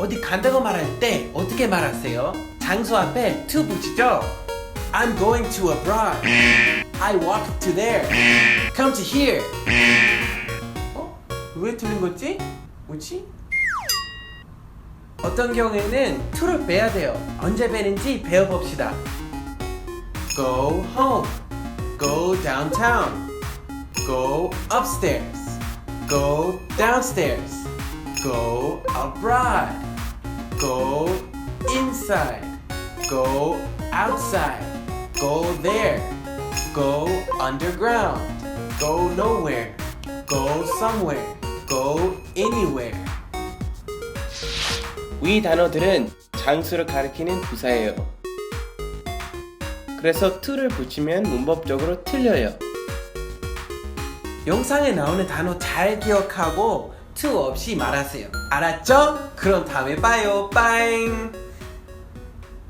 어디 간다고 말할 때 어떻게 말하세요? 장소 앞에 to 붙이죠? I'm going to abroad. I walk to there. Come to here. 어? 왜 틀린 거지? 뭐지? 어떤 경우에는 to를 빼야 돼요. 언제 빼는지 배워봅시다. Go home. Go downtown. Go upstairs. Go downstairs. Go abroad. Go inside. Go outside. Go there. Go underground. Go nowhere. Go somewhere. Go anywhere. 위 단어들은 장소를 가리키는 부사예요. 그래서 to를 붙이면 문법적으로 틀려요. 영상에 나오는 단어 잘 기억하고 to 없이 말하세요. 알았죠? 그럼 다음에 봐요. 빠잉!